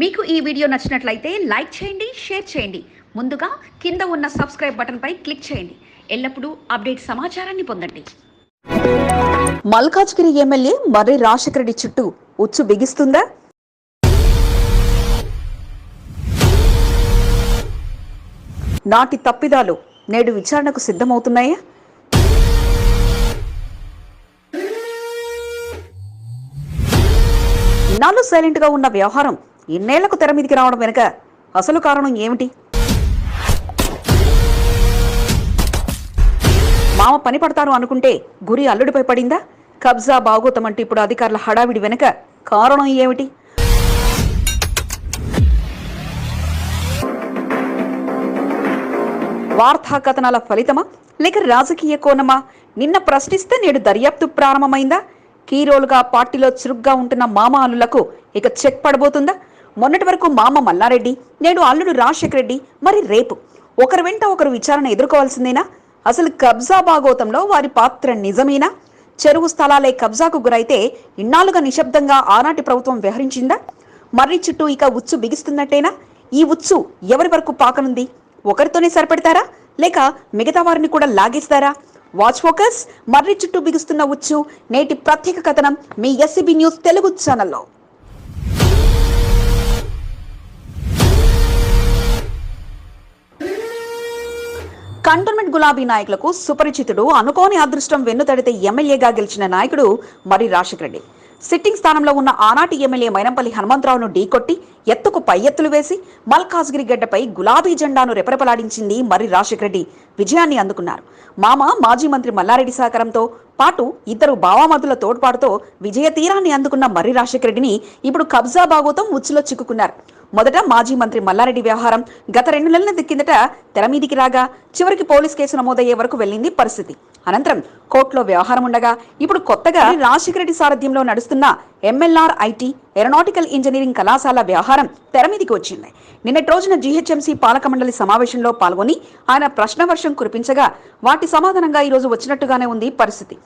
మీకు ఈ వీడియో నచ్చినట్లయితే లైక్ చేయండి షేర్ చేయండి. ముందుగా కింద ఉన్న సబ్స్క్రైబ్ బటన్పై క్లిక్ చేయండి. ఎల్లప్పుడూ అప్డేట్ సమాచారాన్ని పొందండి. మల్కాజ్గిరి ఎమ్మెల్యే మర్రి రాజశేఖర రెడ్డి చుట్టూ ఉచ్చు బిగిస్తుందా? నాటి తప్పిదాలు నేడు విచారణకు సిద్ధమవుతున్నాయా? ఇన్నాళ్ళు సైలెంట్గా ఉన్న వ్యవహారం ఇన్నేళ్ళకు తెర మీదికి రావడం వెనుక అసలు కారణం ఏమిటి? మామ పని పడతారు అనుకుంటే గురి అల్లుడిపై పడిందా? కబ్జా బాగోతం అంటే ఇప్పుడు అధికారుల హడావిడి వెనుక కారణం ఏమిటి? వార్తా కథనాల ఫలితమా? లేక రాజకీయ కోణమా? నిన్న ప్రశ్నిస్తే నేడు దర్యాప్తు ప్రారంభమైందా? కీరోలుగా పార్టీలో చురుగ్గా ఉంటున్న మామ అల్లులకు ఇక చెక్ పడబోతుందా? మొన్నటి వరకు మామ మల్లారెడ్డి నేడు అల్లుడు రాజశేఖర రెడ్డి మరి రేపు. ఒకరి వెంట ఒకరు విచారణ ఎదుర్కోవాల్సిందేనా? అసలు కబ్జా బాగోతంలో వారి పాత్ర నిజమేనా? చెరువు స్థలాలే కబ్జాకు గురైతే ఇన్నాళ్ళుగా నిశ్శబ్దంగా ఆనాటి ప్రభుత్వం వ్యవహరించిందా? మర్రి చుట్టూ ఇక ఉచ్చు బిగిస్తున్నట్టేనా? ఈ ఉచ్చు ఎవరి వరకు పాకనుంది? ఒకరితోనే సరిపెడతారా? లేక మిగతా వారిని కూడా లాగేస్తారా? వాచ్ ఫోకస్ మర్రి చుట్టూ బిగుస్తున్న ఉచ్చు నేటి ప్రత్యేక కథనం మీ ఎస్సీబీ న్యూస్ తెలుగు ఛానల్లో. కంటోన్మెంట్ గులాబీ నాయకులకు సుపరిచితుడు అనుకోని అదృష్టం వెన్నుతడితే ఎమ్మెల్యేగా గెలిచిన నాయకుడు మరి రాజశేఖర రెడ్డి. సిట్టింగ్ స్థానంలో ఉన్న ఆనాటి ఎమ్మెల్యే మైనంపల్లి హనుమంతరావును ఢీకొట్టి ఎత్తుకు పై ఎత్తులు వేసి మల్కాజ్గిరి గడ్డపై గులాబీ జెండాను రెపరెపలాడించింది మరి రాజశేఖర రెడ్డి విజయాన్ని అందుకున్నారు. మామ మాజీ మంత్రి మల్లారెడ్డి సహకారంతో పాటు ఇద్దరు బావామతుల తోడ్పాటుతో విజయ తీరాన్ని అందుకున్న మర్రి రాజశేఖర రెడ్డిని ఇప్పుడు కబ్జా బాగోతం ఉచ్చులో చిక్కుకున్నారు. మొదట మాజీ మంత్రి మల్లారెడ్డి వ్యవహారం గత రెండు నెలల కిందట తెర మీదికి రాగా చివరికి పోలీస్ కేసు నమోదయ్యే వరకు వెళ్ళింది పరిస్థితి. అనంతరం కోర్టులో వ్యవహారం ఉండగా ఇప్పుడు కొత్తగా రాజశేఖర రెడ్డి సారథ్యంలో నడుస్తున్న ఎంఎల్ఆర్ ఐటీ ఏరోనాటికల్ ఇంజనీరింగ్ కళాశాల వ్యవహారం తెర మీదికి వచ్చింది. నిన్నటి రోజున జీహెచ్ఎంసీ పాలక మండలి సమావేశంలో పాల్గొని ఆయన ప్రశ్నవర్షం కురిపించగా వాటి సమాధానంగా ఈరోజు వచ్చినట్టుగానే ఉంది పరిస్థితి.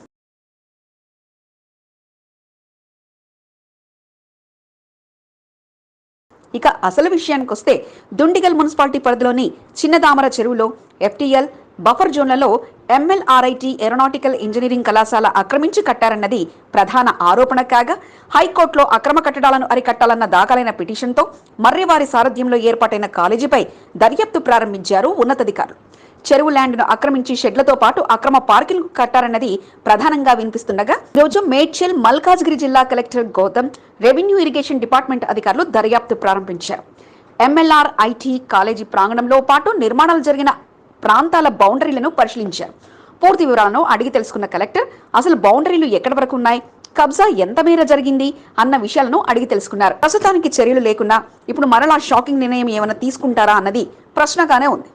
ఇక అసలు విషయానికి వస్తే దుండిగల్ మున్సిపాలిటీ పరిధిలోని చిన్నదామర చెరువులో ఎఫ్టీఎల్ బఫర్ జోన్లలో ఎంఎల్ఆర్ఐటి ఏరోనాటికల్ ఇంజనీరింగ్ కళాశాల ఆక్రమించి కట్టారన్నది ప్రధాన ఆరోపణ కాగా హైకోర్టులో అక్రమ కట్టడాలను అరికట్టాలన్న దాఖలైన పిటిషన్తో మర్రివారి సారథ్యంలో ఏర్పాటైన కాలేజీపై దర్యాప్తు ప్రారంభించారు ఉన్నతాధికారులు. చెరువు ల్యాండ్ను ఆక్రమించి షెడ్లతో పాటు అక్రమ పార్కింగ్ కట్టారన్నది ప్రధానంగా వినిపిస్తుండగా రోజు మేడ్చల్ మల్కాజ్గిరి జిల్లా collector Gautam revenue irrigation department అధికారులు దర్యాప్తు ప్రారంభించారు. ఎంఎల్ఆర్ ఐటీ కాలేజీ ప్రాంగణంలో పాటు నిర్మాణాలు జరిగిన ప్రాంతాల బౌండరీలను పరిశీలించారు. పూర్తి వివరాలను అడిగి తెలుసుకున్న కలెక్టర్ అసలు బౌండరీలు ఎక్కడి వరకు ఉన్నాయి కబ్జా ఎంత మేర జరిగింది అన్న విషయాలను అడిగి తెలుసుకున్నారు. ప్రస్తుతానికి చర్యలు లేకున్నా ఇప్పుడు మరలా షాకింగ్ నిర్ణయం ఏమైనా తీసుకుంటారా అన్నది ప్రశ్నగానే ఉంది.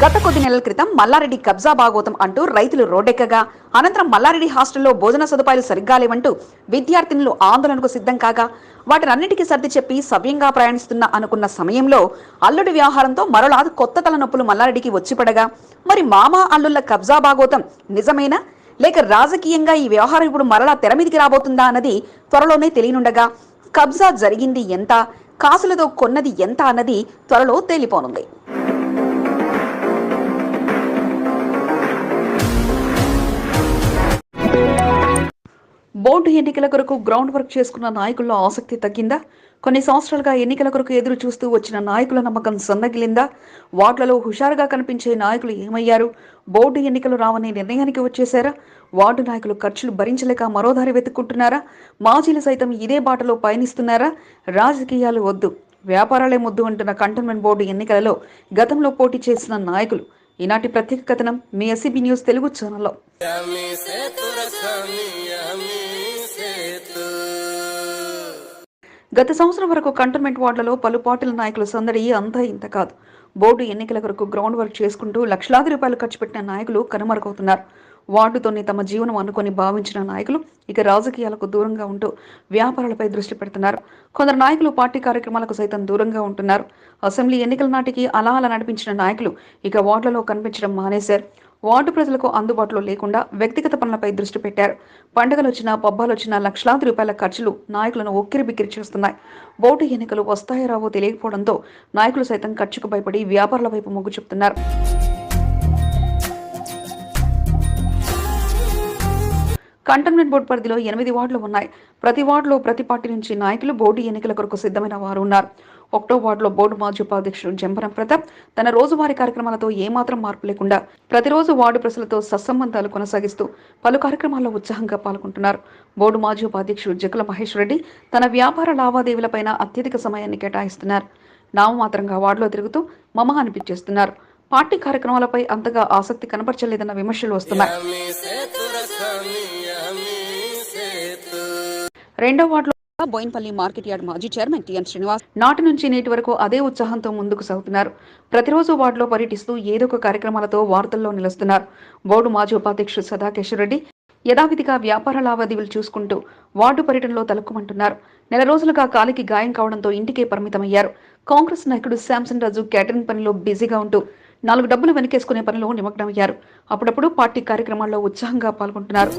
గత కొద్ది నెలల క్రితం మల్లారెడ్డి కబ్జా బాగోతం అంటూ రైతులు రోడ్డెక్కగా అనంతరం మల్లారెడ్డి హాస్టల్లో భోజన సదుపాయాలు సరిగ్గా లేవంటూ విద్యార్థినులు ఆందోళనకు సిద్ధం కాగా వాటినన్నిటికీ సర్ది చెప్పి సవ్యంగా ప్రయాణిస్తున్న అనుకున్న సమయంలో అల్లుడి వ్యవహారంతో మరలా కొత్త తలనొప్పులు మల్లారెడ్డికి వచ్చిపడగా మరి మామ అల్లుళ్ళ కబ్జా బాగోతం నిజమేనా? లేక రాజకీయంగా ఈ వ్యవహారం ఇప్పుడు మరలా తెర మీదికి రాబోతుందా అన్నది త్వరలోనే తెలియనుండగా కబ్జా జరిగింది ఎంత కాసులతో కొన్నది ఎంత అన్నది త్వరలో తేలిపోనుంది. బోర్డు ఎన్నికల కొరకు గ్రౌండ్ వర్క్ చేసుకున్న నాయకుల్లో ఆసక్తి తగ్గిందా? కొన్ని సంవత్సరాలుగా ఎన్నికల కొరకు ఎదురు చూస్తూ వచ్చిన నాయకుల నమ్మకం సన్నగిలిందా? వార్డులలో హుషారుగా కనిపించే నాయకులు ఏమయ్యారు? బోర్డు ఎన్నికలు రావని నిర్ణయానికి వచ్చేశారా? వార్డు నాయకులు ఖర్చులు భరించలేక మరోదారి వెతుక్కుంటున్నారా? మాజీలు సైతం ఇదే బాటలో పయనిస్తున్నారా? రాజకీయాలు వద్దు. వ్యాపారాలే ముద్దు అంటున్న కంటోన్మెంట్ బోర్డు ఎన్నికలలో గతంలో పోటీ చేసిన నాయకులు ఈనాటి ప్రత్యేక కథనం మీ ఎస్సీబీ న్యూస్ తెలుగు ఛానల్లో గత సంవత్సరం వరకు కంటోన్మెంట్ వార్డులలో పలు పార్టీల నాయకుల సందడి అంతా ఇంత కాదు. బోర్డు ఎన్నికల కొరకు గ్రౌండ్ వర్క్ చేసుకుంటూ లక్షలాది రూపాయలు ఖర్చు పెట్టిన నాయకులు కనుమరుగవుతున్నారు. వాటితోనే తమ జీవనం అనుకొని భావించిన నాయకులు ఇక రాజకీయాలకు దూరంగా ఉంటూ వ్యాపారాలపై దృష్టి పెడుతున్నారు. కొందరు నాయకులు పార్టీ కార్యక్రమాలకు సైతం దూరంగా ఉంటున్నారు. అసెంబ్లీ ఎన్నికల నాటికి అలా అలా నడిపించిన నాయకులు ఇక వార్డులలో కనిపించడం మానేశారు. వార్డు ప్రజలకు అందుబాటులో లేకుండా వ్యక్తిగత పనులపై దృష్టి పెట్టారు. పండుగలు వచ్చినా పబ్బాలు వచ్చినా లక్షలాది రూపాయల ఖర్చులు నాయకులను ఒక్కిరి బిక్కిరి చేస్తున్నాయి. బోటు ఎన్నికలు వస్తాయో రావో తెలియకపోవడంతో నాయకులు సైతం ఖర్చుకు భయపడి వ్యాపారుల వైపు మొగ్గు చూపుతున్నారు. కంటోన్మెంట్ బోర్డు పరిధిలో ఎనిమిది వార్డులు ఉన్నాయి. ప్రతి వార్డులో ప్రతి పార్టీ నుంచి నాయకులు బోర్డు ఎన్నికల కొరకు సిద్ధమైన వారు ఉన్నారు. ఒకటో వార్డులో బోర్డు మాజీ ఉపాధ్యక్షుడు జంపరం ప్రతాప్ తన రోజువారీ కార్యక్రమాలతో ఏమాత్రం మార్పు లేకుండా ప్రతిరోజు వార్డు ప్రజలతో సత్సంబంధాలు కొనసాగిస్తూ పలు కార్యక్రమాల్లో ఉత్సాహంగా పాల్గొంటున్నారు. బోర్డు మాజీ ఉపాధ్యక్షుడు జగల మహేష్ రెడ్డి తన వ్యాపార లావాదేవీలపైన అత్యధిక సమయాన్ని కేటాయిస్తున్నారు. నామమాత్రంగా వార్డులో తిరుగుతూ మమ అనిపించేస్తున్నారు. పార్టీ కార్యక్రమాలపై అంతగా ఆసక్తి కనబరచలేదన్న విమర్శలు వస్తున్నాయి. రెండో వార్డులో బోయిన్పల్లి మార్కెట్ యార్డ్ మాజీ చైర్మన్ టిఎన్ శ్రీనివాస్ నాటి నుంచి నేటి వరకు అదే ఉత్సాహంతో ముందుకు సాగుతున్నారు. ప్రతిరోజు వార్డులో పర్యటిస్తూ ఏదో ఒక కార్యక్రమాలతో వార్తల్లో నిలుస్తున్నారు. బోర్డు మాజీ ఉపాధ్యక్షుడు సదాకేశ్వర రెడ్డి యథావిధిగా వ్యాపార లావాదేవీలు చూసుకుంటూ వార్డు పర్యటనలో తలక్కుమంటున్నారు. నెల రోజులుగా కాలికి గాయం కావడంతో ఇంటికే పరిమితమయ్యారు. కాంగ్రెస్ నాయకుడు శాంసన్ రాజు క్యాటరింగ్ పనిలో బిజీగా ఉంటూ నాలుగు డబ్బులు వెనకేసుకునే పనిలో నిమగ్నమయ్యారు. అప్పుడప్పుడు పార్టీ కార్యక్రమాల్లో ఉత్సాహంగా పాల్గొంటున్నారు.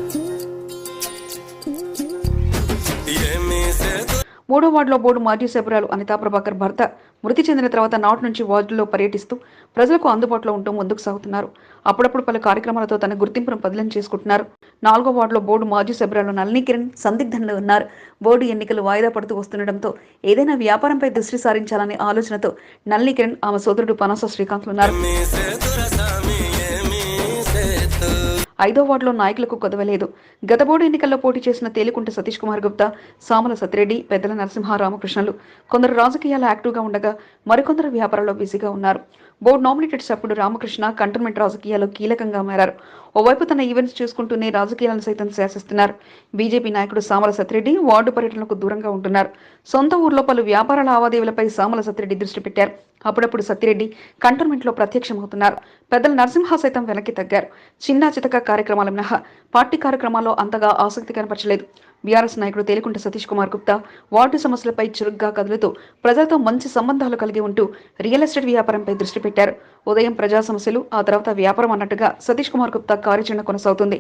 మూడో వార్డులో బోర్డు మాజీ సభ్యురాలు అనితా ప్రభాకర్ భర్త మృతి చెందిన తర్వాత నాటి నుంచి వార్డులో పర్యటిస్తూ ప్రజలకు అందుబాటులో ఉంటూ ముందుకు సాగుతున్నారు. అప్పుడప్పుడు పలు కార్యక్రమాలతో తన గుర్తింపును బదిలీ చేసుకుంటున్నారు. నాలుగో వార్డులో బోర్డు మాజీ సభ్యురాలు నళిని కిరణ్ సందిగ్ధంలో ఉన్నారు. బోర్డు ఎన్నికలు వాయిదా పడుతూ వస్తుండటంతో ఏదైనా వ్యాపారంపై దృష్టి సారించాలనే ఆలోచనతో నళిని కిరణ్ ఆమె సోదరుడు పనస శ్రీకాంత్లు ఉన్నారు. ఐదో వార్డులో నాయకులకు కొదవలేదు గత బోర్డు ఎన్నికల్లో పోటీ చేసిన తేలికుంట సతీష్ కుమార్ గుప్తా సామల సతిరెడ్డి పెద్దల నరసింహ రామకృష్ణలు కొందరు రాజకీయాల్లో యాక్టివ్గా ఉండగా మరికొందరు వ్యాపారాల్లో బిజీగా ఉన్నారు. బోర్డు నామినేటెడ్ సభ్యుడు రామకృష్ణ కంటోన్మెంట్ రాజకీయాల్లో కీలకంగా మారారు. ఓవైపు తన ఈవెంట్స్ చూసుకుంటూనే రాజకీయాలను సైతం శాసిస్తున్నారు. బీజేపీ నాయకుడు సామల సతిరెడ్డి వార్డు పర్యటనకు దూరంగా ఉంటున్నారు. సొంత ఊర్లో పలు వ్యాపార లావాదేవీలపై సామల సతిరెడ్డి దృష్టి పెట్టారు. అప్పుడప్పుడు సత్తిరెడ్డి కంటోన్మెంట్లో ప్రత్యక్షమవుతున్నారు. పెద్దల నరసింహ సైతం వెనక్కి తగ్గారు. చిన్న చితక కార్యక్రమాల మినహా పార్టీ కార్యక్రమాల్లో అంతగా ఆసక్తి కనపరచలేదు. బీఆర్ఎస్ నాయకుడు తేలికుంట సతీష్ కుమార్ గుప్తా వార్డు సమస్యలపై చురుగ్గా కదులుతూ ప్రజలతో మంచి సంబంధాలు కలిగి ఉంటూ రియల్ ఎస్టేట్ వ్యాపారంపై దృష్టి పెట్టారు. ఉదయం ప్రజా సమస్యలు ఆ తర్వాత వ్యాపారం అన్నట్టుగా సతీష్ కుమార్ గుప్తా కార్యాచరణ కొనసాగుతుంది.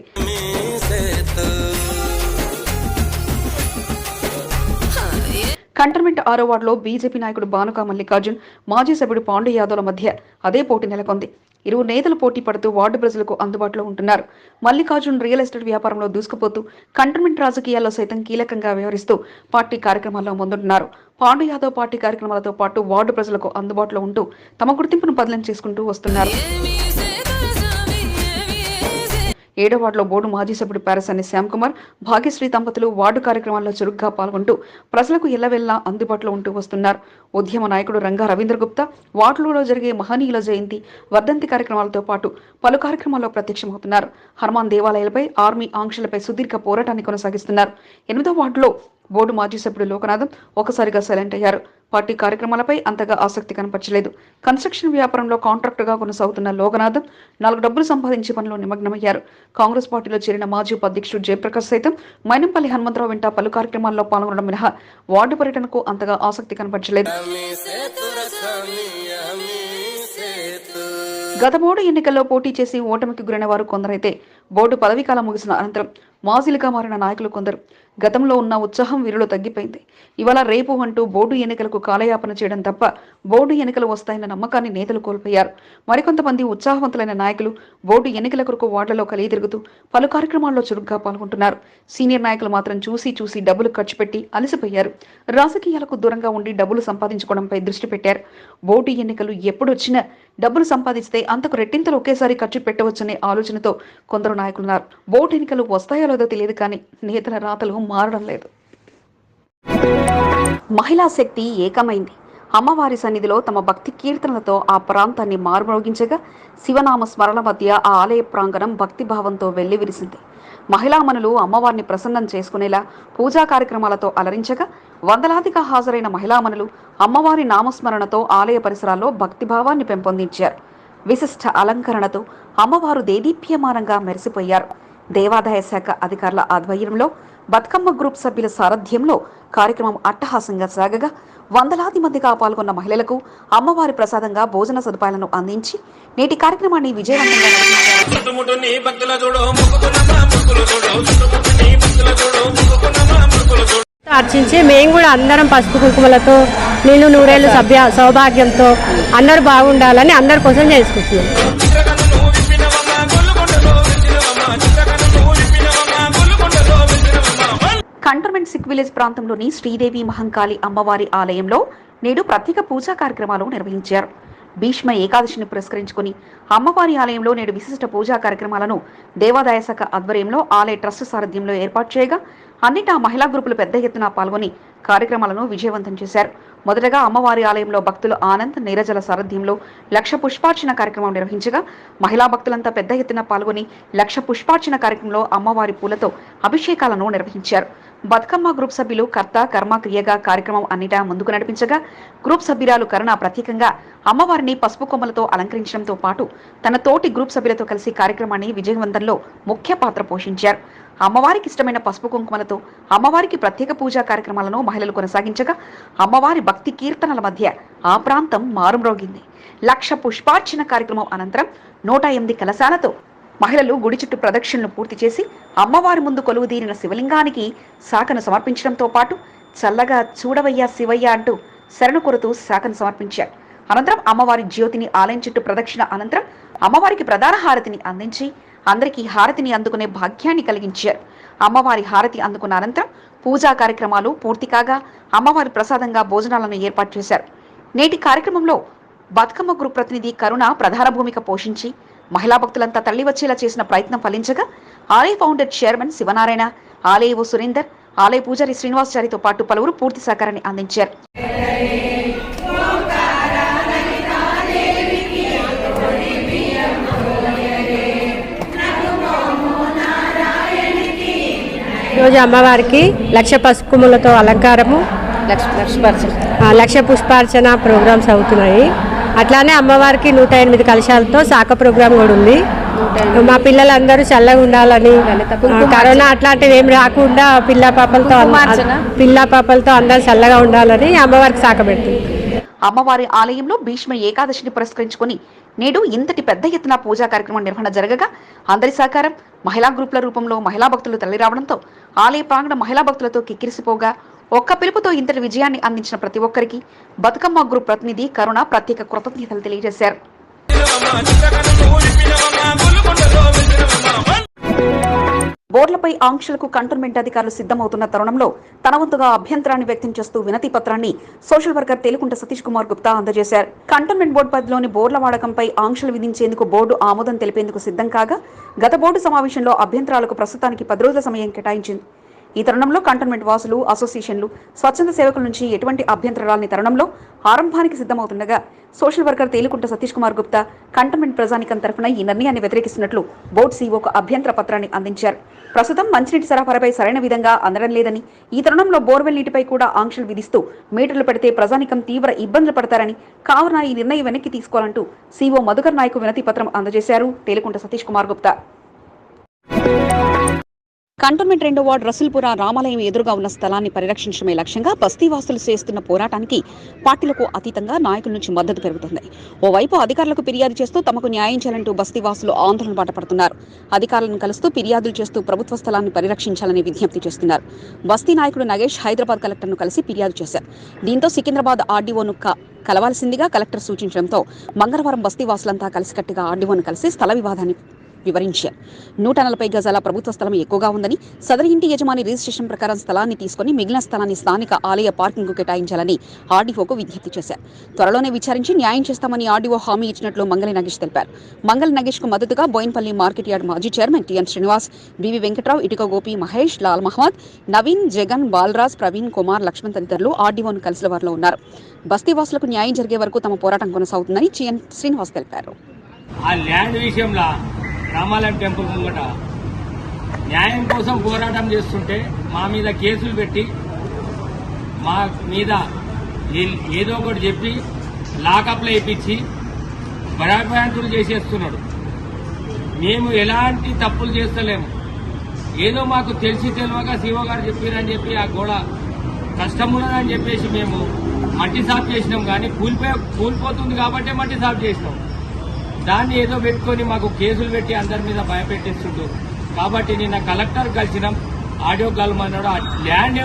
కంటర్మెంట్ ఆరో వార్డులో బీజేపీ నాయకుడు బానుకా మల్లికార్జున్ మాజీ సభ్యుడు పాండు యాదవ్ల మధ్య అదే పోటీ నెలకొంది. ఇరువు నేతలు పోటీ పడుతూ వార్డు ప్రజలకు అందుబాటులో ఉంటున్నారు. మల్లికార్జున్ రియల్ ఎస్టేట్ వ్యాపారంలో దూసుకుపోతూ కంటోన్మెంట్ రాజకీయాల్లో సైతం కీలకంగా వ్యవహరిస్తూ పార్టీ కార్యక్రమాల్లో ముందుంటున్నారు. పాండు యాదవ్ పార్టీ కార్యక్రమాలతో పాటు వార్డు ప్రజలకు అందుబాటులో ఉంటూ తమ గుర్తింపును బదిలీ చేసుకుంటూ వస్తున్నారు. ఏడో వార్డులో బోర్డు మాజీ సభ్యుడు పారసాని శ్యామ్ కుమార్ భాగ్యశ్రీ దంపతులు వార్డు కార్యక్రమాల్లో చురుగ్గా పాల్గొంటూ ప్రజలకు ఎల్లవెల్లా అందుబాటులో ఉంటూ వస్తున్నారు. ఉద్యమ నాయకుడు రంగా రవీంద్ర గుప్తా వార్డులలో జరిగే మహనీయుల జయంతి వర్ధంతి కార్యక్రమాలతో పాటు పలు కార్యక్రమాల్లో ప్రత్యక్షమవుతున్నారు. హనుమాన్ దేవాలయాలపై ఆర్మీ ఆంక్షలపై సుదీర్ఘ పోరాటాన్ని కొనసాగిస్తున్నారు. ఎనిమిదో వార్డులో బోర్డు మాజీ సభ్యుడు లోకనాథం ఒకసారిగా సైలెంట్ అయ్యారు. పార్టీ కార్యక్రమాలపై అంతగా ఆసక్తి కనపరచలేదు. కన్స్ట్రక్షన్ వ్యాపారంలో కాంట్రాక్టుగా కొనసాగుతున్న లోకనాథ్ నాలుగు డబ్బులు సంపాదించే పనిలో నిమగ్నమయ్యారు. కాంగ్రెస్ పార్టీలో చేరిన మాజీ ఉపాధ్యక్షుడు జయప్రకాష్ సైతం మైనంపల్లి హనుమంతరావు వెంట పలు కార్యక్రమాల్లో పాల్గొనడం మినహా వార్డు పర్యటనకు అంతగా ఆసక్తి కనపరచలేదు. గత మూడు ఎన్నికల్లో పోటీ చేసి ఓటమికి గురైన వారు కొందరైతే బోర్డు పదవీకాలం ముగిసిన అనంతరం మాజీలుగా మారిన నాయకులు కొందరు. గతంలో ఉన్న ఉత్సాహం వీరిలో తగ్గిపోయింది. ఇవాళ రేపు అంటూ బోర్డు ఎన్నికలకు కాలయాపన చేయడం తప్ప బోర్డు ఎన్నికలు వస్తాయన్న నమ్మకాన్ని నేతలు కోల్పోయారు. మరికొంతమంది ఉత్సాహవంతులైన నాయకులు బోర్డు ఎన్నికల కొరకు వార్డులలో కలిగి తిరుగుతూ పలు కార్యక్రమాల్లో చురుగ్గా పాల్గొంటున్నారు. సీనియర్ నాయకులు మాత్రం చూసి చూసి డబ్బులు ఖర్చు పెట్టి అలసిపోయారు. రాజకీయాలకు దూరంగా ఉండి డబ్బులు సంపాదించుకోవడంపై దృష్టి పెట్టారు. బోర్డు ఎన్నికలు ఎప్పుడు వచ్చినా డబ్బులు సంపాదిస్తే అంతకు రెట్టింతలు ఒకేసారి ఖర్చు పెట్టవచ్చనే ఆలోచనతో కొందరు నాయకులున్నారు. బోర్డు ఎన్నికలు వస్తాయో లేదో తెలియదు కానీ నేతల రాతలు మారడం లేదు మహిళా శక్తి ఏకమైంది. అమ్మవారి సన్నిధిలో తమ భక్తి కీర్తనలతో ఆ ప్రాంతాన్ని మారుమోగించగా శివనామ స్మరణ మధ్య ఆ ఆలయ ప్రాంగణం భక్తిభావంతో వెల్లివిరిసింది. మహిళామణులు అమ్మవారిని ప్రసన్నం చేసుకునేలా పూజా కార్యక్రమాలతో అలరించగా వందలాదిగా హాజరైన మహిళామణులు అమ్మవారి నామస్మరణతో ఆలయ పరిసరాల్లో భక్తిభావాన్ని పెంపొందించారు. విశిష్ట అలంకరణతో అమ్మవారు దేదీప్యమానంగా మెరిసిపోయారు. దేవాదాయ శాఖ అధికారుల ఆధ్వర్యంలో బతుకమ్మ గ్రూప్ సభ్యుల సారథ్యంలో కార్యక్రమం అట్టహాసంగా సాగగా వందలాది మందిగా పాల్గొన్న మహిళలకు అమ్మవారి ప్రసాదంగా భోజన సదుపాయాలను అందించి నేటి కార్యక్రమాన్ని విజయవంతంగా అర్చించి మేము కూడా అందరం పసుపు కుంకుమలతో నేను నూరేళ్ళు సభ్య సౌభాగ్యంతో అందరూ బాగుండాలని అందరి కోసం చేసుకుంటున్నాం. కంటోన్మెంట్ సిక్ విలేజ్ ప్రాంతంలోని శ్రీదేవి మహంకాళి అమ్మవారి ఆలయంలో నేడు ప్రత్యేక పూజా కార్యక్రమాలు నిర్వహించారు. భీష్మ ఏకాదశిని పురస్కరించుకుని అమ్మవారి ఆలయంలో నేడు విశిష్ట పూజా కార్యక్రమాలను దేవాదాయ శాఖ ఆధ్వర్యంలో ఆలయ ట్రస్ట్ సారథ్యంలో ఏర్పాటు చేయగా అన్నిటా మహిళా గ్రూపులు పెద్ద ఎత్తున పాల్గొని కార్యక్రమాలను విజయవంతం చేశారు. మొదటగా అమ్మవారి ఆలయంలో భక్తులు ఆనంద్ నీరజల సారథ్యంలో లక్ష పుష్పార్చన కార్యక్రమం నిర్వహించగా మహిళా భక్తులంతా పెద్ద ఎత్తున పాల్గొని లక్ష పుష్పార్చన కార్యక్రమంలో అమ్మవారి పూలతో అభిషేకాలను నిర్వహించారు. బతుకమ్మ గ్రూప్ సభ్యులు కర్త కర్మ క్రియగా కార్యక్రమం అన్నిటా ముందుకు నడిపించగా గ్రూప్ సభ్యురాలు కరుణ ప్రత్యేకంగా అమ్మవారిని పసుపు కొమ్మలతో అలంకరించడంతో పాటు తన తోటి గ్రూప్ సభ్యులతో కలిసి కార్యక్రమాన్ని విజయవంతంలో ముఖ్య పాత్ర పోషించారు. అమ్మవారికి ఇష్టమైన పసుపు కుంకుమలతో అమ్మవారికి ప్రత్యేక పూజా కార్యక్రమాలను మహిళలు కొనసాగించగా అమ్మవారి భక్తి కీర్తనల మధ్య ఆ ప్రాంతం మారుమ్రోగింది. లక్ష పుష్పార్చన కార్యక్రమం అనంతరం నూట ఎనిమిది కలశాలతో మహిళలు గుడి చుట్టూ ప్రదక్షిణలు పూర్తి చేసి అమ్మవారి ముందు కొలువుదీరిన శివలింగానికి శాఖను సమర్పించడంతో పాటు చల్లగా చూడవయ్యా శివయ్య అంటూ శరణు కొరుతూ శాఖను సమర్పించారు. అనంతరం అమ్మవారి జ్యోతిని ఆలయం చుట్టూ ప్రదక్షిణ అనంతరం అమ్మవారికి ప్రధాన హారతిని అందించి అందరికీ హారతిని అందుకునే భాగ్యాన్ని కలిగించారు. అమ్మవారి హారతి అందుకున్న అనంతరం పూజా కార్యక్రమాలు పూర్తి కాగా అమ్మవారి ప్రసాదంగా భోజనాలను ఏర్పాటు చేశారు. నేటి కార్యక్రమంలో బతుకమ్మ గ్రూప్ ప్రతినిధి కరుణ ప్రధాన భూమిక పోషించి మహిళా భక్తులంతా తరలి వచ్చేలా చేసిన ప్రయత్నం ఫలించగా ఆలయ ఫౌండర్ చైర్మన్ శివనారాయణ ఆలయ ఓ సురేందర్ ఆలయ పూజారి శ్రీనివాసాచారితో పాటు పలువురు పూర్తి సహకారాన్ని అందించారు. ఈరోజు అమ్మవారికి లక్ష పసుపుములతో అలంకారము ఆ, లక్ష పుష్పార్చన ప్రోగ్రామ్స్ అవుతున్నాయి. అట్లానే అమ్మవారికి నూట ఎనిమిది కలశాలతో శాఖ ప్రోగ్రామ్ కూడా ఉంది. మా పిల్లలందరూ చల్లగా ఉండాలని కరోనా అట్లాంటివి ఏం రాకుండా పిల్ల పాపలతో పిల్ల పాపలతో అందరూ చల్లగా ఉండాలని అమ్మవారికి శాఖ పెడుతుంది. అమ్మవారి ఆలయంలో భీష్మ ఏకాదశిని పురస్కరించుకొని నేడు ఇంతటి పెద్ద ఎత్తున పూజా కార్యక్రమం నిర్వహణ జరగగా అందరి సహకారం మహిళా గ్రూపుల రూపంలో మహిళా భక్తులు తరలి రావడంతో ఆలయ ప్రాంగణ మహిళా భక్తులతో కిక్కిరిసిపోగా ఒక్క పిలుపుతో ఇంతటి విజయాన్ని అందించిన ప్రతి ఒక్కరికి బతుకమ్మ గ్రూప్ ప్రతినిధి కరుణ ప్రత్యేక కృతజ్ఞతలు తెలియజేశారు. బోర్డులపై ఆంక్షలకు కంటోన్మెంట్ అధికారులు సిద్ధమవుతున్న తరుణంలో తన వంతుగా అభ్యంతరాన్ని వ్యక్తం చేస్తూ వినతి పత్రాన్ని సోషల్ వర్కర్ తెలుకుంట సతీష్ కుమార్ గుప్తా అందజేశారు. కంటోన్మెంట్ బోర్డు పరిధిలోని బోర్ల వాడకంపై ఆంక్షలు విధించేందుకు బోర్డు ఆమోదం తెలిపేందుకు సిద్ధం కాగా గత బోర్డు సమావేశంలో అభ్యంతరాలకు ప్రస్తుతానికి పది రోజుల సమయం కేటాయించింది. ఈ తరుణంలో కంటోన్మెంట్ వాసులు అసోసియేషన్లు స్వచ్ఛంద సేవకుల నుంచి ఎటువంటి అభ్యంతరాలని తరుణంలో ఆరంభానికి సిద్ధమవుతుండగా social worker Telukunta Satish Kumar Gupta cantonment ప్రజానికం తరఫున ఈ నిర్ణయాన్ని వ్యతిరేకిస్తున్నట్లు బోర్డు సీఓకు అభ్యంతర పత్రాన్ని అందించారు. ప్రస్తుతం మంచినీటి సరఫరాపై సరైన విధంగా అందడం లేదని ఈ తరుణంలో బోర్వెల్ నీటిపై కూడా ఆంక్షలు విధిస్తూ మీటర్లు పెడితే ప్రజానికం తీవ్ర ఇబ్బందులు పడతారని కావున ఈ నిర్ణయం వెనక్కి తీసుకోవాలంటూ సీఓ మధుకర్ నాయకు వినతి పత్రం అందజేశారు. తేలికుంట సతీష్ కుమార్ గుప్తా. కంటోన్మెంట్ రెండో వార్డు రసుల్పుర రామాలయం ఎదురుగా ఉన్న స్థలాన్ని పరిరక్షించడమే లక్ష్యంగా బస్తీవాసులు చేస్తున్న పోరాటానికి పార్టీలకు అతీతంగా నాయకుల నుంచి మద్దతు పెరుగుతుంది. ఓవైపు అధికారులకు ఫిర్యాదు చేస్తూ తమకు న్యాయం చేయాలంటూ బస్తీవాసులు ఆందోళన బాటపడుతున్నారు. అధికారులను కలుస్తూ ఫిర్యాదులు చేస్తూ ప్రభుత్వ స్థలాన్ని పరిరక్షించాలని విజ్ఞప్తి చేస్తున్నారు. బస్తీ నాయకుడు నగేష్ హైదరాబాద్ కలెక్టర్ను కలిసి ఫిర్యాదు చేశారు. దీంతో సికింద్రాబాద్ ఆర్డీఓను క- కలవాల్సిందిగా కలెక్టర్ సూచించడంతో మంగళవారం బస్తీవాసులంతా కలిసికట్టుగా ఆర్డీఓను కలిసి స్థల వివాదాన్ని వివరించారు. నూట నలభై గజాల ప్రభుత్వ స్థలం ఎక్కువగా ఉందని సదరి ఇంటి యజమాని రిజిస్ట్రేషన్ ప్రకారం స్థలాన్ని తీసుకుని మిగిలిన స్థలాన్ని స్థానిక ఆలయ పార్కింగ్ కేటాయించాలని ఆర్డీఓకు విజ్ఞప్తి చేశారు. త్వరలోనే విచారించి న్యాయం చేస్తామని ఆర్డీఓ హామీ ఇచ్చినట్లు మంగళి నగేష్ తెలిపారు. మంగళ నగేష్కు మద్దతుగా బోయిన్పల్లి మార్కెట్ యార్డ్ మాజీ chairman TN Srinivas BV Venkatrao Ituka Gopi Mahesh Lal Mohammed Naveen Jagan Balraj Praveen Kumar Laxman తదితరులు ఆర్డీఓను కలిసిన వారిలో ఉన్నారు. బస్తీవాసులకు న్యాయం జరిగే వరకు తమ పోరాటం కొనసాగుతుందని టిఎన్ శ్రీనివాస్ తెలిపారు. ఆ ల్యాండ్ విషయంలో రామాలయం టెంపుల్ ముంగట. న్యాయం కోసం పోరాటం చేస్తుంటే మా మీద కేసులు పెట్టి మా మీద ఏదో ఒకటి చెప్పి లాకప్లో వేయించి భయాభయాంతులు చేసేస్తున్నాడు. మేము ఎలాంటి తప్పులు చేస్తలేము. ఏదో మాకు తెలిసి తెలియక శివ గారు చెప్పారని చెప్పి ఆ గోడ కష్టం ఉన్నదని చెప్పేసి మేము మట్టి సాఫ్ చేసినాం కానీ కూలిపోయి కూలిపోతుంది కాబట్టి మట్టి సాఫ్ చేసినాం. దాన్ని ఏదో పెట్టుకొని మాకు కేసులు పెట్టి అందరి మీద భయపెట్టిస్తుండ్రు కాబట్టి నిన్న కలెక్టర్ కలిసినాం. ఆడియో కలమన్నాడు ఆ ల్యాండ్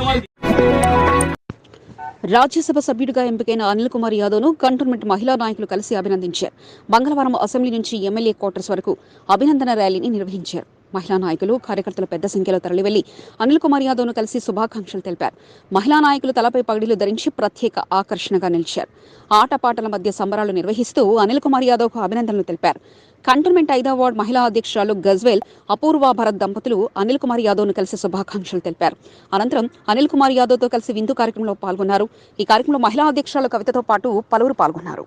రాజ్యసభ సభ్యుడిగా ఎంపికైన అనిల్ కుమార్ యాదవ్ను కంటోన్మెంట్ మహిళా నాయకులు కలిసి అభినందించారు. మంగళవారం అసెంబ్లీ నుంచి ఎమ్మెల్యే క్వార్టర్స్ వరకు అభినందన ర్యాలీని నిర్వహించారు. మహిళా నాయకులు కార్యకర్తలు పెద్ద సంఖ్యలో తరలివెళ్ళి అనిల్ కుమార్ యాదవ్ను కలిసి శుభాకాంక్షలు తెలిపారు. మహిళా నాయకులు తలపై పగిడిలు ధరించి ప్రత్యేక ఆకర్షణగా నిలిచారు. ఆటపాటల మధ్య సంబరాలు నిర్వహిస్తూ అనిల్ కుమార్ యాదవ్కు అభినందనలు తెలిపారు. కంటోన్మెంట్ ఐదవ వార్డు మహిళా అధ్యక్షురాలు గజ్వెల్ అపూర్వ భరత్ దంపతులు అనిల్ కుమార్ యాదవ్ను కలిసి శుభాకాంక్షలు తెలిపారు. అనంతరం అనిల్ కుమార్ యాదవ్తో కలిసి విందు కార్యక్రమంలో పాల్గొన్నారు. ఈ కార్యక్రమంలో మహిళా అధ్యక్షురాలు కవితతో పాటు పలువురు పాల్గొన్నారు.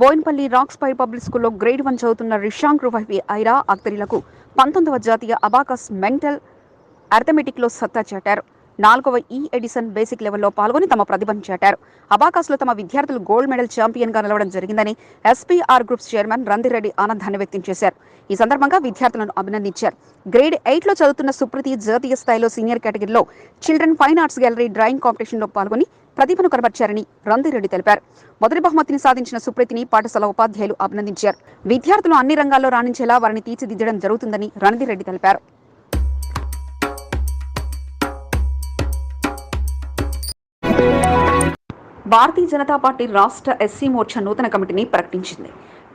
బోయిన్పల్లి రాక్స్ పై పబ్లిక్ స్కూల్లో గ్రేడ్ వన్ చదువుతున్న రిషాంక్ రువైవి ఐరా అఖ్తరీలకు పంతొమ్మిదవ జాతీయ అబాకస్ మెంటల్ అర్థమెటిక్లో సత్తా చాటారు. నాలుగవ ఈ ఎడిసన్ బేసిక్ లెవెల్లో పాల్గొని తమ ప్రతిభను చాటారు. అబాకాస్లో తమ విద్యార్థులు గోల్డ్ మెడల్ ఛాంపియన్గా నిలవడం జరిగిందని ఎస్పీఆర్ గ్రూప్స్ చైర్మన్ రందిరెడ్డి ఆనందాన్ని వ్యక్తం చేశారు. ఈ సందర్భంగా విద్యార్థులను అభినందించారు. గ్రేడ్ ఎయిట్లో చదువుతున్న సుప్రీతి జాతీయ స్థాయిలో సీనియర్ కేటగిరీలో children fine arts gallery drawing కాంపిటీషన్లో పాల్గొని ప్రతిభను కనబర్చారని రందిరెడ్డి తెలిపారు. మొదటి బహుమతిని సాధించిన సుప్రీతిని పాఠశాల ఉపాధ్యాయులు అభినందించారు. విద్యార్థులు అన్ని రంగాల్లో రాణించేలా వారిని తీర్చిదిద్దడం జరుగుతుందని రణిధిరెడ్డి తెలిపారు. భారతీయ జనతా పార్టీ రాష్ట్ర ఎస్సీ మోర్చా నూతన కమిటీని ప్రకటించింది.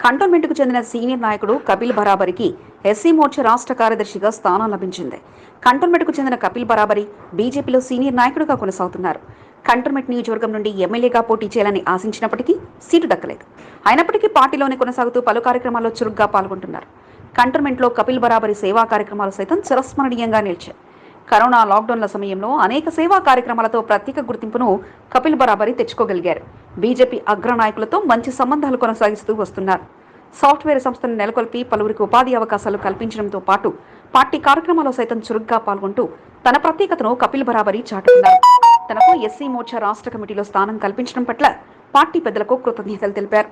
కంటోన్మెంట్కు చెందిన సీనియర్ నాయకుడు కపిల్ బరాబరికి ఎస్సీ మోర్చా రాష్ట్ర కార్యదర్శిగా స్థానం లభించింది. కంటోన్మెంట్కు చెందిన కపిల్ బరాబరి బీజేపీలో సీనియర్ నాయకుడుగా కొనసాగుతున్నారు. కంటోన్మెంట్ నియోజకవర్గం నుండి ఎమ్మెల్యేగా పోటీ చేయాలని ఆశించినప్పటికీ సీటు దక్కలేదు. అయినప్పటికీ పార్టీలోనే కొనసాగుతూ పలు కార్యక్రమాల్లో చురుగ్గా పాల్గొంటున్నారు. కంటోన్మెంట్లో కపిల్ బరాబరి సేవా కార్యక్రమాలు సైతం చిరస్మరణీయంగా నిలిచాయి. కరోనా లాక్డౌన్ల సమయంలో అనేక సేవా కార్యక్రమాలతో ప్రత్యేక గుర్తింపును కపిల్ బరాబరి తెచ్చుకోగలిగారు. బీజేపీ అగ్రనాయకులతో మంచి సంబంధాలు కొనసాగిస్తూ వస్తున్నారు. సాఫ్ట్వేర్ సంస్థను నెలకొల్పి పలువురికి ఉపాధి అవకాశాలు కల్పించడంతో పాటు పార్టీ కార్యక్రమాల్లో సైతం చురుగ్గా పాల్గొంటూ తన ప్రత్యేకతను కపిల్ బరాబరి చాటుకున్నారు. తనకు ఎస్సీ మోర్చా రాష్ట్ర కమిటీలో స్థానం కల్పించడం పట్ల పార్టీ పెద్దలకు కృతజ్ఞతలు తెలిపారు.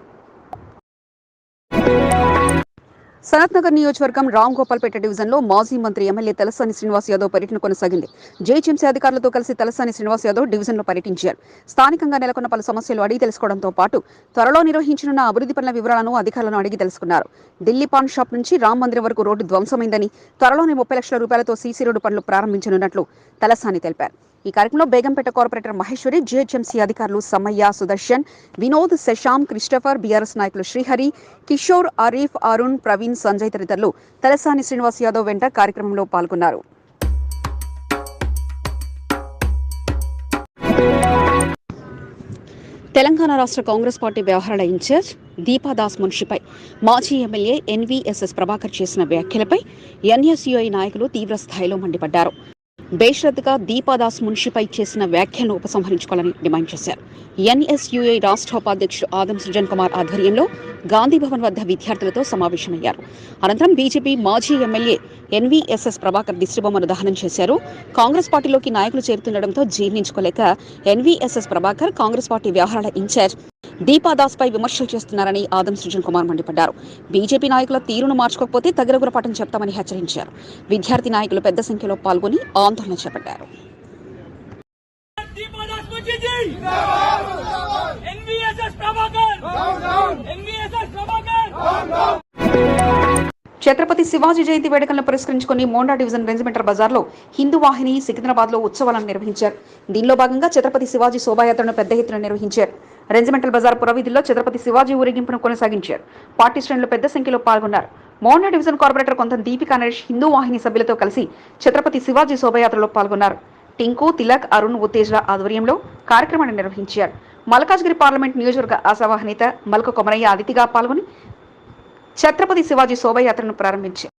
సనత్నగర్ నియోజకవర్గం రామ్ గోపాల్పేట డివిజన్లో మాజీ మంత్రి ఎమ్మెల్యే తలసాని శ్రీనివాస్ యాదవ్ పర్యటన కొనసాగింది. జేహెచ్ఎంసీ అధికారులతో కలిసి తలసాని శ్రీనివాస్ యాదవ్ డివిజన్లో పర్యటించారు. స్థానికంగా నెలకొన్న పలు సమస్యలు అడిగి తెలుసుకోవడంతో పాటు త్వరలో నిర్వహించనున్న అభివృద్ధి పనుల వివరాలను అధికారులను అడిగి తెలుసుకున్నారు. ఢిల్లీ పాన్ షాప్ నుంచి రామ్ మందిరం వరకు రోడ్డు ధ్వంసమైందని త్వరలోనే ముప్పై లక్షల రూపాయలతో సీసీ రోడ్డు పనులు ప్రారంభించనున్నట్లు తలసాని తెలిపారు. ఈ కార్యక్రమంలో బేగంపేట కార్పొరేటర్ మహేశ్వరి జీహెచ్ఎంసీ అధికారులు సమ్మయ్య సుదర్శన్ వినోద్ శశాం క్రిస్టఫర్ బీఆర్ఎస్ నాయకులు శ్రీహరి కిషోర్ ఆరీఫ్ అరుణ్ ప్రవీణ్ సంజయ్ తదితరులు. తలసాని శ్రీనివాస్ యాదవ్ వెంట కార్యక్రమంలో పాల్గొన్నారు. తెలంగాణ రాష్ట్ర కాంగ్రెస్ పార్టీ వ్యవహారాల ఇన్ఛార్జ్ దీపాదాస్ మున్షిపై మాజీ ఎమ్మెల్యే ఎన్వీఎస్ఎస్ ప్రభాకర్ చేసిన వ్యాఖ్యలపై ఎన్ఎస్యుఐ నాయకులు తీవ్ర స్థాయిలో మండిపడ్డారు. బేషరత్గా దీపాదాస్ మున్షిపై చేసిన వ్యాఖ్యను ఉపసంహరించుకోవాలని డిమాండ్ చేశారు. ఎన్ఎస్యుఐ రాష్ట్ర ఉపాధ్యక్షుడు ఆదం సృజన్ కుమార్ ఆధ్వర్యంలో గాంధీ భవన్ వద్ద విద్యార్థులతో సమావేశమయ్యారు. అనంతరం బీజేపీ మాజీ ఎమ్మెల్యే ఎన్వీఎస్ఎస్ ప్రభాకర్ దిష్టిబొమ్మను దహనం చేశారు. కాంగ్రెస్ పార్టీలోకి నాయకులు చేరుతుండటంతో జీర్ణించుకోలేక ఎన్వీఎస్ఎస్ ప్రభాకర్ కాంగ్రెస్ పార్టీ వ్యవహారాల ఇన్ఛార్జ్ దీపాదాస్ పై విమర్శలు చేస్తున్నారని ఆదం సృజన్ కుమార్ మండిపడ్డారు. బీజేపీ నాయకుల తీరును మార్చుకోకపోతే తగిన గురపాఠం చెప్తామని హెచ్చరించారు. విద్యార్థి నాయకులు పెద్ద సంఖ్యలో పాల్గొని ఆందోళన చేపట్టారు. ఎన్వీఎస్ఎస్ ప్రభాకర్! ఛత్రపతి శివాజీ జయంతి వేడుకలను పురస్కరించుకుని మోండా డివిజన్ రెజిమెంటల్ బజార్లో హిందూ వాహిని సికింద్రాబాద్లో ఉత్సవాలను నిర్వహించారు. దీనిలో భాగంగా ఛత్రపతి శివాజీ శోభాయాత్రను పెద్ద ఎత్తున నిర్వహించారు. రెజిమెంటల్ బజార్ పురవీధుల్లో ఛత్రపతి శివాజీ ఊరేగింపును కొనసాగించారు. పార్టీ శ్రేణులు పెద్ద సంఖ్యలో పాల్గొన్నారు. మోండా డివిజన్ కార్పొరేటర్ కొంత దీపిక నరేష్ హిందూ వాహిని సభ్యులతో కలిసి ఛత్రపతి శివాజీ శోభయాత్రలో పాల్గొన్నారు. టింకు తిలక్ అరుణ్ ఉత్తేజ్ల ఆధ్వర్యంలో కార్యక్రమాన్ని నిర్వహించారు. మల్కాజ్గిరి పార్లమెంట్ నియోజకవర్గ ఆశావాహనేత మల్క కొమరయ్య అతిథిగా పాల్గొని ఛత్రపతి శివాజీ శోభయాత్రను ప్రారంభించారు.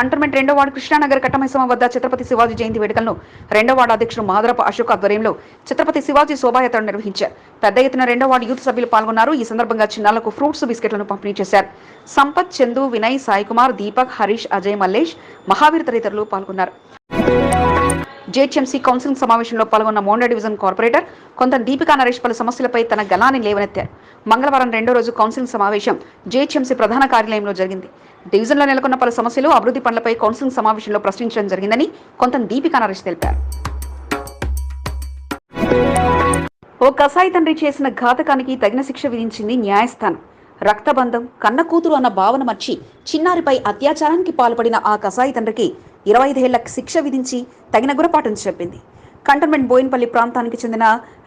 కంటోన్మెంట్ రెండో వార్డు కృష్ణానగర్ కట్టమైసమ వద్ద ఛత్రపతి శివాజీ జయంతి వేడుకలను రెండో వార్డు అధ్యక్షుడు మాదరపు అశోక్ ఆధ్వర్యంలో ఛత్రపతి శివాజీ శోభాయాత్ర నిర్వహించారు. పెద్ద ఎత్తున రెండో వార్డు యూత్ సభ్యులు పాల్గొన్నారు. ఈ సందర్భంగా చిన్నాలకు ఫ్రూట్స్ బిస్కెట్లను పంపిణీ చేశారు. సంపత్ చందు వినయ్ సాయి కుమార్ దీపక్ హరీష్ అజయ్ మల్లేష్ మహావీర్ తదితరులు పాల్గొన్నారు. జేహెచ్ఎంసీ కౌన్సిలింగ్ సమావేశంలో పాల్గొన్న మోండా డివిజన్ కార్పొరేటర్ కొంత దీపికా నరేష్ పలు సమస్యలపై తన గలాన్ని లేవనెత్తారు. మంగళవారం రెండో రోజు కౌన్సిలింగ్ సమావేశం జేహెచ్ఎంసీ ప్రధాన కార్యాలయంలో జరిగింది. డివిజన్లో నెలకొన్న పలు సమస్యలు అభివృద్ధి పనులపై కౌన్సిలింగ్ సమావేశంలో ప్రశ్నించడం జరిగిందని కొంత దీపికా నరేష్ తెలిపారు. ఓ కసాయి తండ్రి చేసిన ఘాతకానికి తగిన శిక్ష విధించింది న్యాయస్థానం. రక్తబంధం కన్న కూతురు అన్న భావన మర్చి చిన్నారిపై అత్యాచారానికి పాల్పడిన ఆ కసాయి తండ్రికి ఇరవై ఐదేళ్ళ శిక్ష విధించి తగిన గురపాఠం చెప్పింది. కంటోన్మెంట్ బోయిన్పల్లి ప్రాంతానికి చెందిన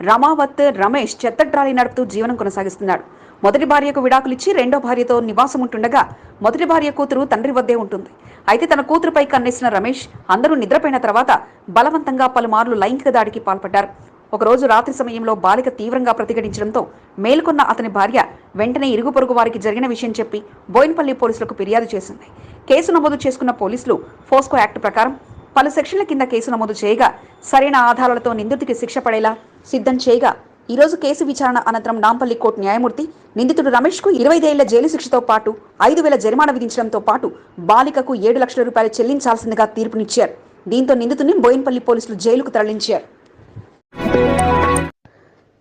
రమావత్ రమేష్ చెత్త ట్రాలీ నడుపుతూ జీవనం కొనసాగిస్తున్నాడు. మొదటి భార్యకు విడాకులిచ్చి రెండో భార్యతో నివాసం ఉంటుండగా మొదటి భార్య కూతురు తండ్రి వద్దే ఉంటుంది. అయితే తన కూతురుపై కన్నేసిన రమేష్ అందరూ నిద్రపోయిన తర్వాత బలవంతంగా పలుమార్లు లైంగిక దాడికి పాల్పడ్డారు. ఒకరోజు రాత్రి సమయంలో బాలిక తీవ్రంగా ప్రతిఘటించడంతో మేల్కొన్న అతని భార్య వెంటనే ఇరుగు పొరుగు వారికి జరిగిన విషయం చెప్పి బోయిన్పల్లి పోలీసులకు ఫిర్యాదు చేసింది. కేసు నమోదు చేసుకున్న పోలీసులు ఫోస్కో యాక్ట్ ప్రకారం పలు సెక్షన్ల కింద కేసు నమోదు చేయగా సరైన ఆధారాలతో నిందితుడికి శిక్ష పడేలా సిద్ధం చేయగా ఈ రోజు కేసు విచారణ అనంతరం నాంపల్లి కోర్టు న్యాయమూర్తి నిందితుడు రమేష్కు ఇరవై ఐదేళ్ళ జైలు శిక్షతో పాటు ఐదు వేల జరిమానా విధించడంతో పాటు బాలికకు ఏడు లక్షల రూపాయలు చెల్లించాల్సిందిగా తీర్పునిచ్చారు. దీంతో నిందితుడిని బోయిన్పల్లి పోలీసులు జైలుకు తరలించారు.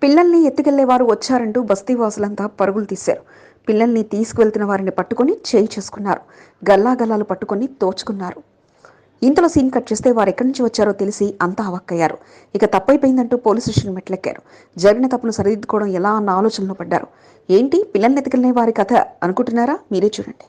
పిల్లల్ని ఎత్తుకెళ్ళేవారు వచ్చారంటూ బస్తీవాసులంతా పరుగులు తీశారు. పిల్లల్ని తీసుకువెళ్తున్న వారిని పట్టుకొని చేయి చేసుకున్నారు. గల్లా గల్లాలు పట్టుకొని తోచుకున్నారు. ఇంతలో సీన్ కట్ చేస్తే వారు ఎక్కడి నుంచి వచ్చారో తెలిసి అంతా అవక్కయ్యారు. ఇక తప్పైపోయిందంటూ పోలీస్ స్టేషన్ మెట్లెక్కారు. జరిగిన తప్పును సరిదిద్దుకోవడం ఎలా అన్న ఆలోచనలో పడ్డారు. ఏంటి? పిల్లల్ని ఎత్తుకెళ్ళే వారి కథ అనుకుంటున్నారా? మీరే చూడండి.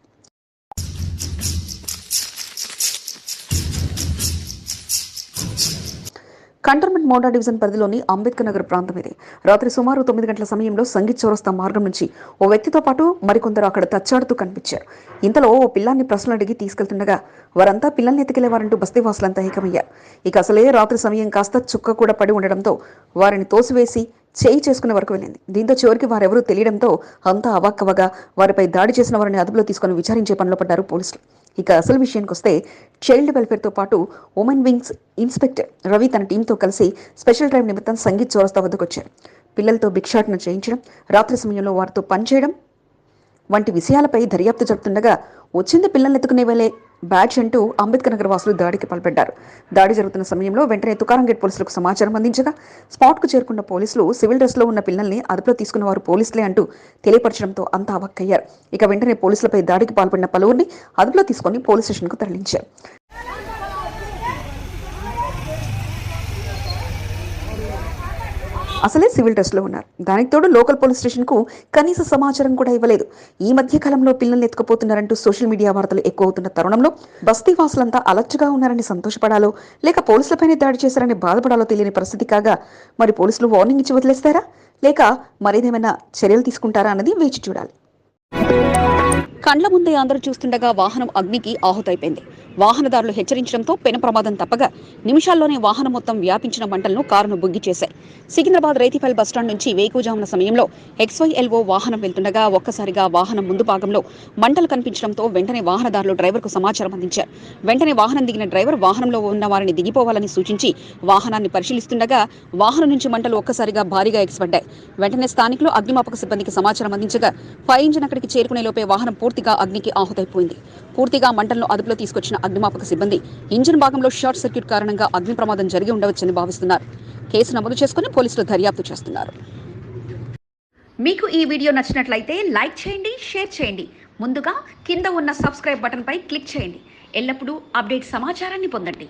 కంటోన్మెంట్ మోడా డివిజన్ పరిధిలోని అంబేద్కర్ నగర్ ప్రాంతం ఇది. రాత్రి సుమారు తొమ్మిది గంటల సమయంలో సంగీత్ చౌరస్తా మార్గం నుంచి ఓ వ్యక్తితో పాటు మరికొందరు అక్కడ తచ్చాడుతూ కనిపించారు. ఇంతలో ఓ పిల్లాన్ని ప్రశ్నలు అడిగి తీసుకెళ్తుండగా వారంతా పిల్లల్ని ఎత్తుకెళ్ళేవారంటూ బస్తీవాసులంతా ఏకమయ్యారు ఇక అసలే రాత్రి సమయం కాస్త చుక్క కూడా పడి ఉండడంతో వారిని తోసివేసి చేయి చేసుకునే వరకు వెళ్ళింది. దీంతో చివరికి వారెవరూ తెలియడంతో అంతా అవాక్కవగా వారిపై దాడి చేసిన వారిని అదుపులో తీసుకొని విచారించే పనిలో పడ్డారు పోలీసులు. ఇక అసలు విషయానికి వస్తే చైల్డ్ వెల్ఫేర్తో పాటు ఉమెన్ వింగ్స్ ఇన్స్పెక్టర్ రవి తన టీంతో కలిసి స్పెషల్ డ్రైవ్ నిమిత్తం సంగీత్ చౌరస్తా వద్దకు వచ్చారు. పిల్లలతో భిక్షాటన చేయించడం రాత్రి సమయంలో వారితో పనిచేయడం వంటి విషయాలపై దర్యాప్తు జరుపుతుండగా వచ్చింది పిల్లల్ని ఎత్తుకునే వేలే బ్యాచ్ అంటూ అంబేద్కర్ నగర్ వాసులు దాడికి పాల్పడ్డారు. దాడి జరుగుతున్న సమయంలో వెంటనే తుకారం గేట్ పోలీసులకు సమాచారం అందించగా స్పాట్కు చేరుకున్న పోలీసులు సివిల్ డ్రెస్లో ఉన్న పిల్లల్ని అదుపులో తీసుకున్న వారు పోలీసులే అంటూ తెలియపరచడంతో అంతా అవక్కయ్యారు ఇక వెంటనే పోలీసులపై దాడికి పాల్పడిన పలువురిని అదుపులో తీసుకొని పోలీస్ స్టేషన్కు తరలించారు. అసలే సివిల్ డ్రెస్లో ఉన్నారు. దానికి తోడు లోకల్ పోలీస్ స్టేషన్కు కనీస సమాచారం కూడా ఇవ్వలేదు. ఈ మధ్య కాలంలో పిల్లల్ని ఎత్తుకుపోతున్నారంటూ సోషల్ మీడియా వార్తలు ఎక్కువ అవుతున్న తరుణంలో బస్తీ వాసులంతా అలర్ట్గా ఉన్నారని సంతోషపడాలో లేక పోలీసులపైనే దాడి చేశారని బాధపడాలో తెలియని పరిస్థితి కాగా మరి పోలీసులు వార్నింగ్ ఇచ్చి వదిలేస్తారా? లేక మరేదేమైనా చర్యలు తీసుకుంటారా అన్నది వేచి చూడాలి. కండ్ల ముందే అందరూ చూస్తుండగా వాహనం అగ్నికి ఆహుతైపోయింది. వాహనదారులు హెచ్చరించడంతో పెను ప్రమాదం తప్పగా నిమిషాల్లోనే వాహనం మొత్తం వ్యాపించిన మంటలను కారును బుగ్గి చేశాయి. సికింద్రాబాద్ రైతిపల్లి బస్టాండ్ నుంచి వేకుజామున సమయంలో ఎక్స్వైఎల్ఓ వాహనం వెళ్తుండగా ఒక్కసారిగా వాహనం ముందు భాగంలో మంటలు కనిపించడంతో వెంటనే వాహనదారులు డ్రైవర్కు సమాచారం అందించారు. వెంటనే వాహనం దిగిన డ్రైవర్ వాహనంలో ఉన్న వారిని దిగిపోవాలని సూచించి వాహనాన్ని పరిశీలిస్తుండగా వాహనం నుంచి మంటలు ఒక్కసారిగా భారీగా ఎగిసిపడ్డాయి. వెంటనే స్థానికులు అగ్నిమాపక సిబ్బందికి సమాచారం అందించగా ఫైర్ ఇంజిన్ అక్కడికి చేరుకునే లోపే వాహనం పూర్తిగా అగ్నికి ఆహుతైపోయింది. పూర్తిగా మంటలను అదుపులో తీసుకొచ్చిన అగ్నిమాపక సిబ్బంది ఇంజిన్ భాగంలో షార్ట్ సర్క్యూట్ కారణంగా అగ్ని ప్రమాదం జరిగి ఉండవచ్చని భావిస్తున్నారు. కేసు నమోదు చేసుకుని పోలీసులు దర్యాప్తు చేస్తున్నారు. మీకు ఈ వీడియో నచ్చినట్లయితే లైక్ చేయండి షేర్ చేయండి. ముందుగా కింద ఉన్న సబ్స్క్రైబ్ బటన్పై క్లిక్ చేయండి. ఎల్లప్పుడూ అప్డేట్ సమాచారాన్ని పొందండి.